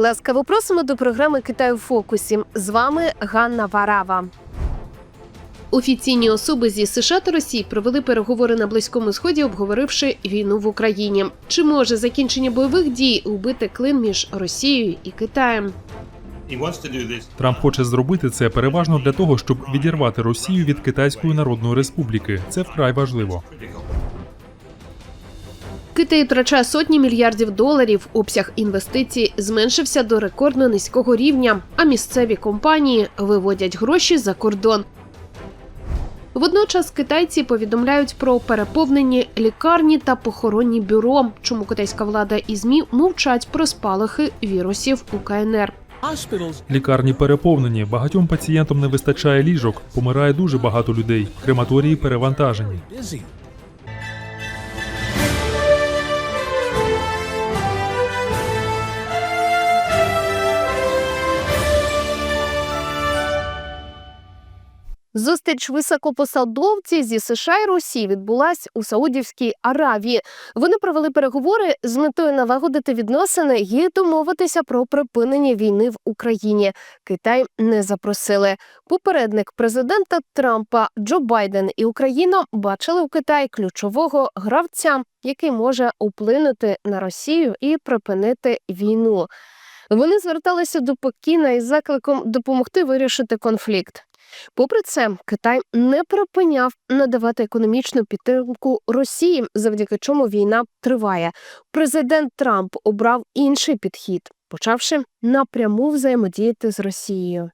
Ласкаво просимо до програми Китай у фокусі. З вами Ганна Варава. Офіційні особи зі США та Росії провели переговори на близькому сході, обговоривши війну в Україні. Чи може закінчення бойових дій убити клин між Росією і Китаєм? Трамп хоче зробити це переважно для того, щоб відірвати Росію від Китайської Народної Республіки. Це вкрай важливо. Китай втрачає сотні мільярдів доларів. Обсяг інвестицій зменшився до рекордно низького рівня, а місцеві компанії виводять гроші за кордон. Водночас китайці повідомляють про переповнені лікарні та похоронні бюро, чому китайська влада і змі мовчать про спалахи вірусів у КНР. Лікарні переповнені, багатьом пацієнтам не вистачає ліжок, помирає дуже багато людей. Крематорії перевантажені. Зустріч високопосадовців зі США і Росії відбулась у Саудівській Аравії. Вони провели переговори з метою налагодити відносини і домовитися про припинення війни в Україні. Китай не запросили. Попередник президента Трампа Джо Байден і Україна бачили у Китаї ключового гравця, який може вплинути на Росію і припинити війну. Вони зверталися до Пекіна із закликом допомогти вирішити конфлікт. Попри це, Китай не припиняв надавати економічну підтримку Росії, завдяки чому війна триває. Президент Трамп обрав інший підхід, почавши напряму взаємодіяти з Росією.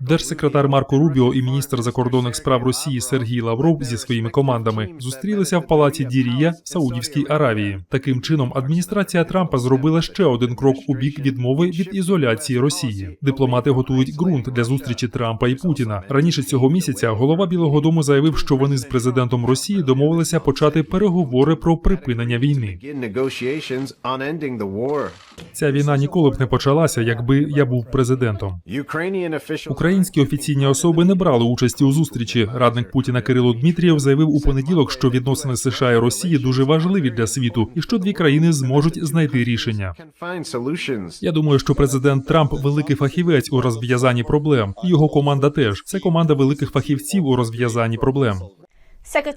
Держсекретар Марко Рубіо і міністр закордонних справ Росії Сергій Лавров зі своїми командами зустрілися в палаці Дірія в Саудівській Аравії. Таким чином, адміністрація Трампа зробила ще один крок у бік відмови від ізоляції Росії. Дипломати готують ґрунт для зустрічі Трампа і Путіна. Раніше цього місяця голова Білого Дому заявив, що вони з президентом Росії домовилися почати переговори про припинення війни. Ця війна ніколи б не почалася, якби я був президентом. Українські офіційні особи не брали участі у зустрічі. Радник Путіна Кирило Дмитрієв заявив у понеділок, що відносини США і Росії дуже важливі для світу, і що дві країни зможуть знайти рішення. Я думаю, що президент Трамп великий фахівець у розв'язанні проблем. Його команда теж це команда великих фахівців у розв'язанні проблем.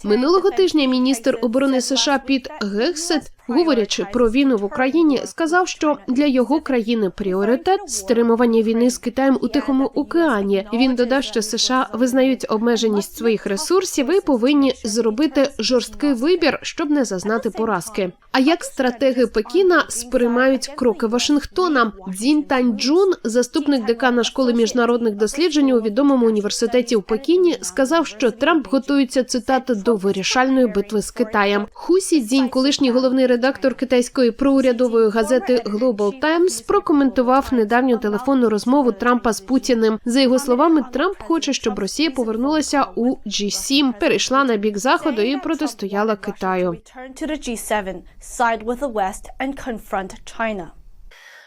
Минулого тижня міністр оборони США Піт Гексет, говорячи про війну в Україні, сказав, що для його країни пріоритет стримування війни з Китаєм у Тихому океані. Він додав, що США визнають обмеженість своїх ресурсів і повинні зробити жорсткий вибір, щоб не зазнати поразки. А як стратеги Пекіна сприймають кроки Вашингтона? Дзін Таньчжун, заступник декана школи міжнародних досліджень у відомому університеті в Пекіні, сказав, що Трамп готується цитати до вирішальної битви з Китаєм. Хусі Дзінь, колишній головний редактор китайської проурядової газети Global Times, прокоментував недавню телефонну розмову Трампа з Путіним. За його словами, Трамп хоче, щоб Росія повернулася у G7, перейшла на бік заходу і протистояла Китаю. Return to the G7, side with the West and confront China.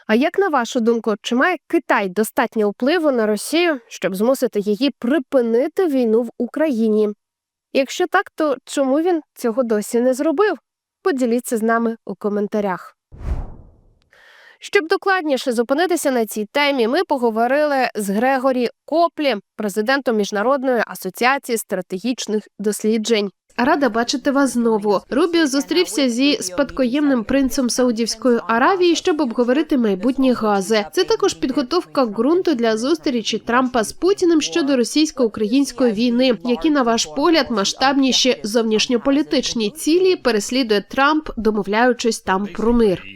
А як на вашу думку, чи має Китай достатньо впливу на Росію, щоб змусити її припинити війну в Україні? Якщо так, то чому він цього досі не зробив? Поділіться з нами у коментарях. Щоб докладніше зупинитися на цій темі, ми поговорили з Грегорі Коплі, президентом Міжнародної асоціації стратегічних досліджень. Рада бачити вас знову. Рубіо зустрівся зі спадкоємним принцем Саудівської Аравії, щоб обговорити майбутні гази. Це також підготовка ґрунту для зустрічі Трампа з Путіним щодо російсько-української війни, які, на ваш погляд, масштабніші зовнішньополітичні цілі переслідує Трамп, домовляючись там про мир.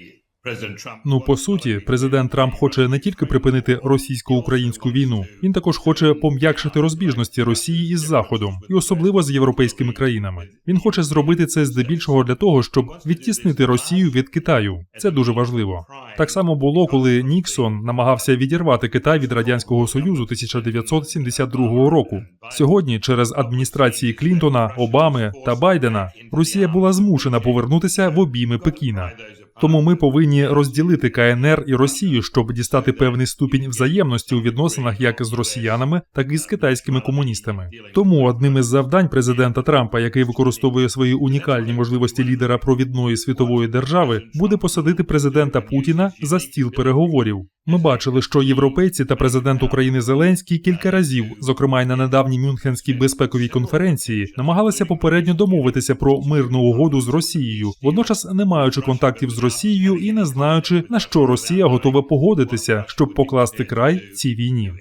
Ну по суті, президент Трамп хоче не тільки припинити російсько-українську війну, він також хоче пом'якшити розбіжності Росії із Заходом, і особливо з європейськими країнами. Він хоче зробити це здебільшого для того, щоб відтіснити Росію від Китаю. Це дуже важливо. Так само було, коли Ніксон намагався відірвати Китай від радянського союзу 1972 року. Сьогодні, через адміністрації Клінтона, Обами та Байдена, Росія була змушена повернутися в обійми Пекіна. Тому ми повинні розділити КНР і Росію, щоб дістати певний ступінь взаємності у відносинах як з росіянами, так і з китайськими комуністами. Тому одним із завдань президента Трампа, який використовує свої унікальні можливості лідера провідної світової держави, буде посадити президента Путіна за стіл переговорів. Ми бачили, що європейці та президент України Зеленський кілька разів, зокрема й на недавній Мюнхенській безпековій конференції, намагалися попередньо домовитися про мирну угоду з Росією, водночас не маючи контактів з Росією і не знаючи на що Росія готова погодитися, щоб покласти край цій війні.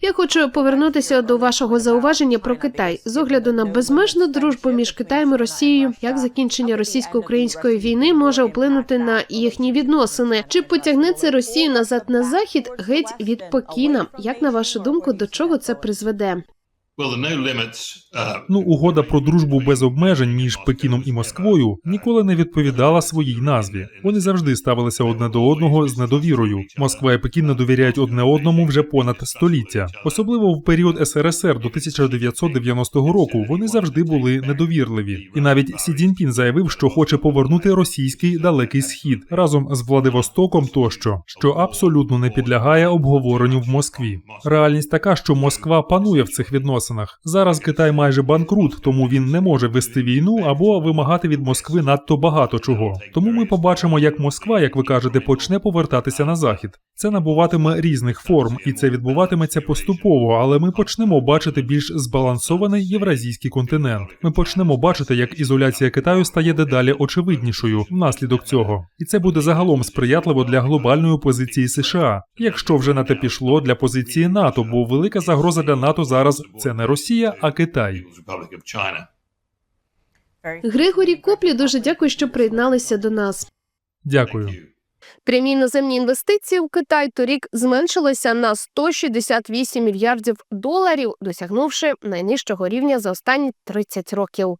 Я хочу повернутися до вашого зауваження про Китай з огляду на безмежну дружбу між Китаєм і Росією. Як закінчення російсько-української війни може вплинути на їхні відносини? Чи потягне це Росію назад на захід геть від Пекіна? Як на вашу думку, до чого це призведе? Uh, Ну, угода про дружбу без обмежень між Пекіном і Москвою ніколи не відповідала своїй назві. Вони завжди ставилися одне до одного з недовірою. Москва і Пекін не довіряють одне одному вже понад століття. Особливо в період СРСР до 1990 року вони завжди були недовірливі. І навіть Сі Цзіньпін заявив, що хоче повернути російський далекий схід разом з Владивостоком тощо, що абсолютно не підлягає обговоренню в Москві. Реальність така, що Москва панує в цих відносинах. Зараз Китай майже банкрут, тому він не може вести війну або вимагати від Москви надто багато чого. Тому ми побачимо, як Москва, як ви кажете, почне повертатися на захід. Це набуватиме різних форм, і це відбуватиметься поступово, але ми почнемо бачити більш збалансований євразійський континент. Ми почнемо бачити, як ізоляція Китаю стає дедалі очевиднішою внаслідок цього, і це буде загалом сприятливо для глобальної позиції США, якщо вже на те пішло для позиції НАТО, бо велика загроза для НАТО зараз це не Росія, а Китай. Григорій Коплі дуже дякую, що приєдналися до нас. Дякую. Прямі іноземні інвестиції в Китай торік зменшилися на 168 мільярдів доларів, досягнувши найнижчого рівня за останні 30 років.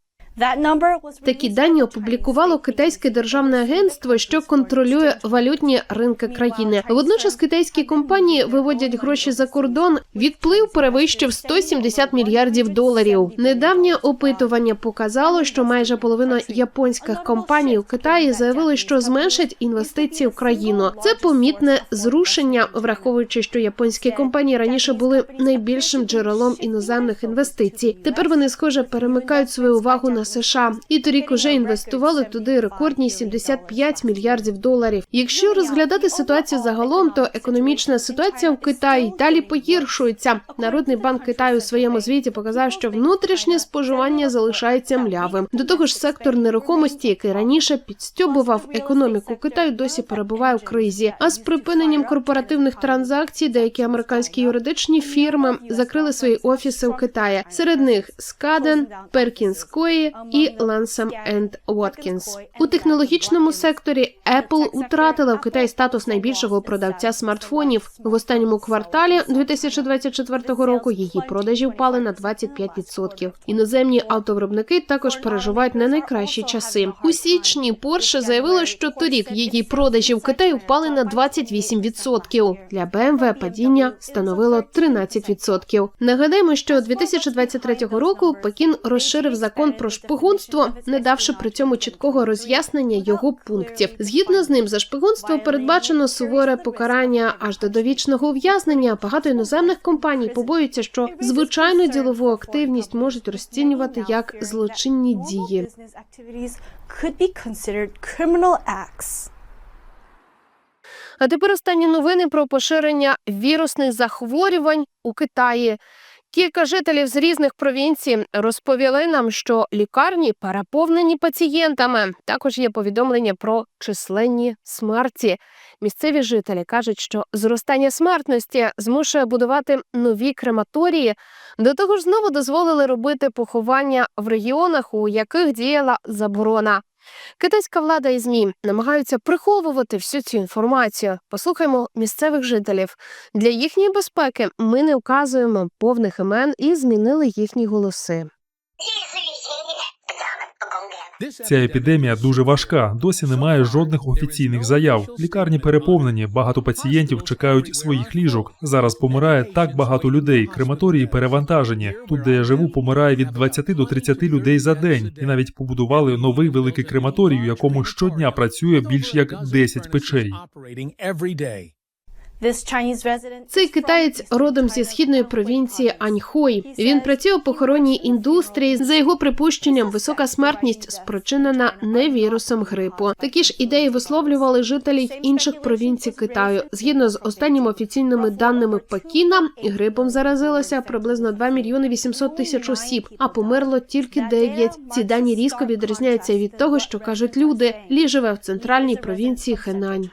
Такі дані опублікувало китайське державне агентство, що контролює валютні ринки країни. Водночас китайські компанії виводять гроші за кордон. Відплив перевищив 170 мільярдів доларів. Недавнє опитування показало, що майже половина японських компаній у Китаї заявили, що зменшать інвестиції в країну. Це помітне зрушення, враховуючи, що японські компанії раніше були найбільшим джерелом іноземних інвестицій. Тепер вони схоже перемикають свою увагу на США і торік уже інвестували туди рекордні 75 мільярдів доларів. Якщо розглядати ситуацію загалом, то економічна ситуація в Китаї далі погіршується. Народний банк Китаю у своєму звіті показав, що внутрішнє споживання залишається млявим. До того ж, сектор нерухомості, який раніше підстьобував економіку Китаю, досі перебуває в кризі. А з припиненням корпоративних транзакцій деякі американські юридичні фірми закрили свої офіси в Китаї. Серед них Скаден, Перкінс І Лансам енд Watkins. У технологічному секторі Apple утратила в Китаї статус найбільшого продавця смартфонів. В останньому кварталі 2024 року її продажі впали на 25%. Іноземні автовиробники також переживають не найкращі часи. У січні Porsche заявила, що торік її продажі в Китаї впали на 28%. Для BMW падіння становило 13%. Нагадаємо, що 2023 року Пекін розширив закон про шпигунство, не давши при цьому чіткого роз'яснення його пунктів. Згідно з ним, за шпигунство передбачено суворе покарання аж до довічного ув'язнення. Багато іноземних компаній побоюються, що звичайну ділову активність можуть розцінювати як злочинні дії. А тепер останні новини про поширення вірусних захворювань у Китаї. Кілька жителів з різних провінцій розповіли нам, що лікарні переповнені пацієнтами. Також є повідомлення про численні смерті. Місцеві жителі кажуть, що зростання смертності змушує будувати нові крематорії. До того ж, знову дозволили робити поховання в регіонах, у яких діяла заборона. Китайська влада і змі намагаються приховувати всю цю інформацію. Послухаймо місцевих жителів. Для їхньої безпеки ми не вказуємо повних імен і змінили їхні голоси. Ця епідемія дуже важка. Досі немає жодних офіційних заяв. Лікарні переповнені, багато пацієнтів чекають своїх ліжок. Зараз помирає так багато людей. Крематорії перевантажені. Тут, де я живу, помирає від 20 до 30 людей за день. І навіть побудували новий великий крематорій, у якому щодня працює більш як 10 печей. Цей китаєць родом зі східної провінції Аньхой. Він працює у похоронній індустрії. За його припущенням, висока смертність спричинена не вірусом грипу. Такі ж ідеї висловлювали жителі інших провінцій Китаю. Згідно з останніми офіційними даними Пекіна, грипом заразилося приблизно 2 мільйони 800 тисяч осіб, а померло тільки 9. Ці дані різко відрізняються від того, що кажуть люди. Лі живе в центральній провінції Хенань.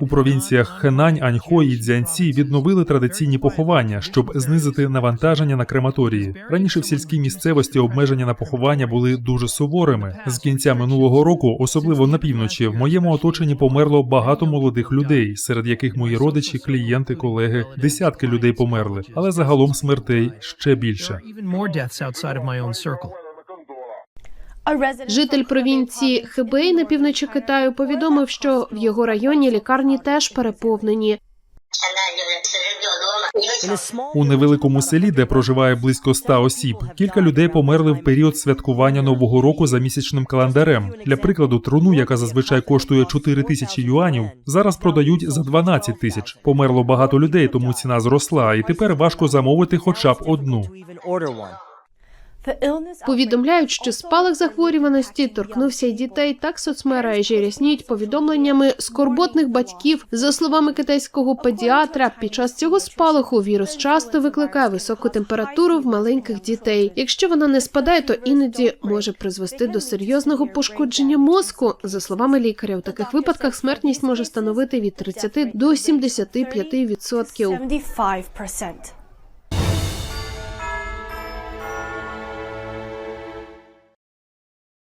У провінціях Хенань, Аньхой і Цзянці відновили традиційні поховання, щоб знизити навантаження на крематорії. Раніше в сільській місцевості обмеження на поховання були дуже суворими. З кінця минулого року, особливо на півночі, в моєму оточенні померло багато молодих людей, серед яких мої родичі, клієнти, колеги, десятки людей померли, але загалом смертей ще більше. Житель провінції Хебей на півночі Китаю повідомив, що в його районі лікарні теж переповнені. У невеликому селі, де проживає близько ста осіб, кілька людей померли в період святкування нового року за місячним календарем. Для прикладу, труну, яка зазвичай коштує 4 тисячі юанів, зараз продають за 12 тисяч. Померло багато людей, тому ціна зросла, і тепер важко замовити хоча б одну. Повідомляють, що спалах захворюваності торкнувся й дітей. Так соцмережі рясніють повідомленнями скорботних батьків. За словами китайського педіатра, під час цього спалаху вірус часто викликає високу температуру в маленьких дітей. Якщо вона не спадає, то іноді може призвести до серйозного пошкодження мозку. За словами лікаря, у таких випадках смертність може становити від 30 до 75 відсотків. 75%.